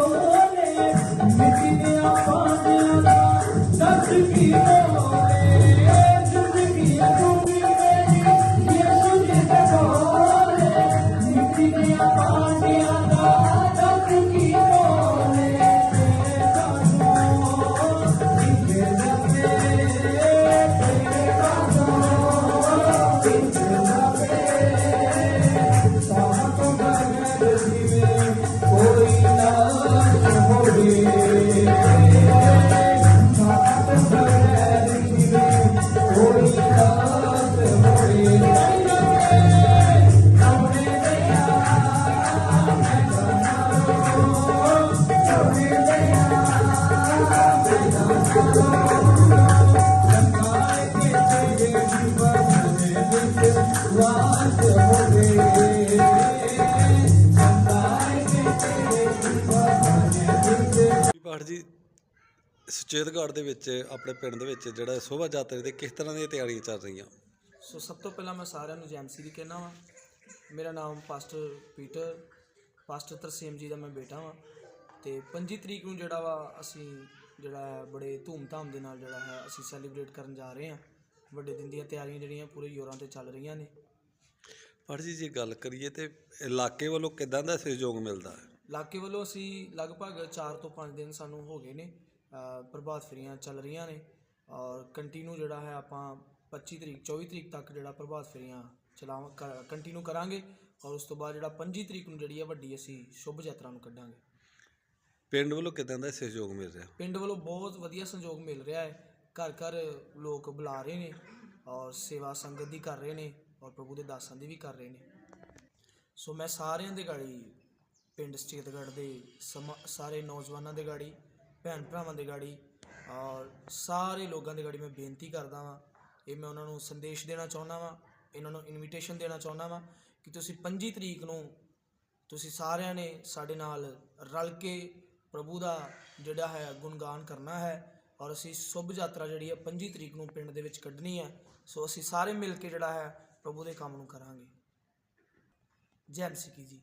Oh. ਪਾਠ ਜੀ ਸੁਚੇਤਗੜ੍ਹ ਦੇ ਵਿੱਚ ਆਪਣੇ ਪਿੰਡ ਦੇ ਵਿੱਚ ਜਿਹੜਾ ਸ਼ੋਭਾ ਯਾਤਰਾ ਦੇ ਕਿਸ ਤਰ੍ਹਾਂ ਦੀਆਂ ਤਿਆਰੀਆਂ ਚੱਲ ਰਹੀਆਂ? ਸੋ ਸਭ ਤੋਂ ਪਹਿਲਾਂ ਮੈਂ ਸਾਰਿਆਂ ਨੂੰ ਜੈਮਸੀ ਦੀ ਕਹਿਣਾ ਵਾਂ। ਮੇਰਾ ਨਾਮ ਪਾਸਟਰ ਪੀਟਰ ਪਾਸਟਰ ਤਰਸੇਮ ਜੀ ਦਾ ਮੈਂ ਬੇਟਾ ਵਾਂ। ਤੇ 25 ਤਰੀਕ ਨੂੰ ਜਿਹੜਾ ਵਾ ਅਸੀਂ ਜਿਹੜਾ ਹੈ ਬੜੇ ਧੂਮ-ਧਾਮ ਦੇ ਨਾਲ ਜਿਹੜਾ ਹੈ ਅਸੀਂ ਸੈਲੀਬ੍ਰੇਟ ਕਰਨ ਜਾ ਰਹੇ ਹਾਂ। ਵੱਡੇ ਦਿਨ ਦੀਆਂ ਤਿਆਰੀਆਂ ਜਿਹੜੀਆਂ ਪੂਰੇ ਜ਼ੋਰਾਂ ਤੇ ਚੱਲ ਰਹੀਆਂ ਨੇ। ਪਾਠ ਜੀ ਜੇ ਗੱਲ ਕਰੀਏ ਤੇ ਇਲਾਕੇ ਵੱਲੋਂ ਕਿਦਾਂ ਦਾ ਸਹਿਯੋਗ ਮਿਲਦਾ ਹੈ? ਇਲਾਕੇ ਵੱਲੋਂ ਅਸੀਂ ਲਗਭਗ 4 ਤੋਂ 5 ਦਿਨ ਸਾਨੂੰ ਹੋ ਗਏ ਨੇ ਪ੍ਰਭਾਤ ਫੇਰੀਆਂ ਚੱਲ ਰਹੀਆਂ ਨੇ ਔਰ ਕੰਟੀਨਿਊ ਜਿਹੜਾ ਹੈ ਆਪਾਂ 25 ਤਰੀਕ 24 ਤਰੀਕ ਤੱਕ ਜਿਹੜਾ ਪ੍ਰਭਾਤ ਫੇਰੀਆਂ ਚਲਾਵਾਂ ਕੰਟੀਨਿਊ ਕਰਾਂਗੇ ਔਰ ਉਸ ਤੋਂ ਬਾਅਦ ਜਿਹੜਾ 25 ਤਰੀਕ ਨੂੰ ਜਿਹੜੀ ਹੈ ਵੱਡੀ ਅਸੀਂ ਸ਼ੁਭ ਯਾਤਰਾ ਨੂੰ ਕੱਢਾਂਗੇ। ਪਿੰਡ ਵੱਲੋਂ ਕਿਦਾਂ ਦਾ ਸਹਿਯੋਗ ਮਿਲ ਰਿਹਾ? ਪਿੰਡ ਵੱਲੋਂ ਬਹੁਤ ਵਧੀਆ ਸੰਯੋਗ ਮਿਲ ਰਿਹਾ ਹੈ। ਘਰ ਘਰ ਲੋਕ ਬੁਲਾ ਰਹੇ ਨੇ ਔਰ ਸੇਵਾ ਸੰਗਤ ਦੀ ਕਰ ਰਹੇ ਨੇ ਔਰ ਪ੍ਰਭੂ ਦੇ ਦਾਸਾਂ ਦੀ ਵੀ ਕਰ ਰਹੇ ਨੇ। ਸੋ ਮੈਂ ਸਾਰਿਆਂ ਦੇ ਗਾੜੀ ਪਿੰਡ ਸਚੇਤਗੜ੍ਹ ਦੇ ਸਮਾ- ਸਾਰੇ ਨੌਜਵਾਨਾਂ ਦੇ ਗਾੜੀ, ਭੈਣ ਭਰਾਵਾਂ ਦੇ ਗਾੜੀ ਔਰ ਸਾਰੇ ਲੋਕਾਂ ਦੇ ਗਾੜੀ ਮੈਂ ਬੇਨਤੀ ਕਰਦਾ ਵਾਂ, ਇਹ ਮੈਂ ਉਹਨਾਂ ਨੂੰ ਸੰਦੇਸ਼ ਦੇਣਾ ਚਾਹੁੰਦਾ ਵਾਂ, ਇਹਨਾਂ ਨੂੰ ਇਨਵੀਟੇਸ਼ਨ ਦੇਣਾ ਚਾਹੁੰਦਾ ਵਾਂ ਕਿ ਤੁਸੀਂ 25 ਤਰੀਕ ਨੂੰ ਤੁਸੀਂ ਸਾਰਿਆਂ ਨੇ ਸਾਡੇ ਨਾਲ ਰਲ ਕੇ ਪ੍ਰਭੂ ਦਾ ਜਿਹੜਾ ਹੈ ਗੁਣਗਾਨ ਕਰਨਾ ਹੈ ਔਰ ਅਸੀਂ ਸ਼ੁਭ ਯਾਤਰਾ ਜਿਹੜੀ ਹੈ 25 ਤਰੀਕ ਨੂੰ ਪਿੰਡ ਦੇ ਵਿੱਚ ਕੱਢਣੀ ਹੈ, ਸੋ ਅਸੀਂ ਸਾਰੇ ਮਿਲ ਕੇ ਜਿਹੜਾ ਹੈ ਪ੍ਰਭੂ ਦੇ ਕੰਮ ਨੂੰ ਕਰਾਂਗੇ। ਜੈ ਮਸੀਹ ਕੀ ਜੀ।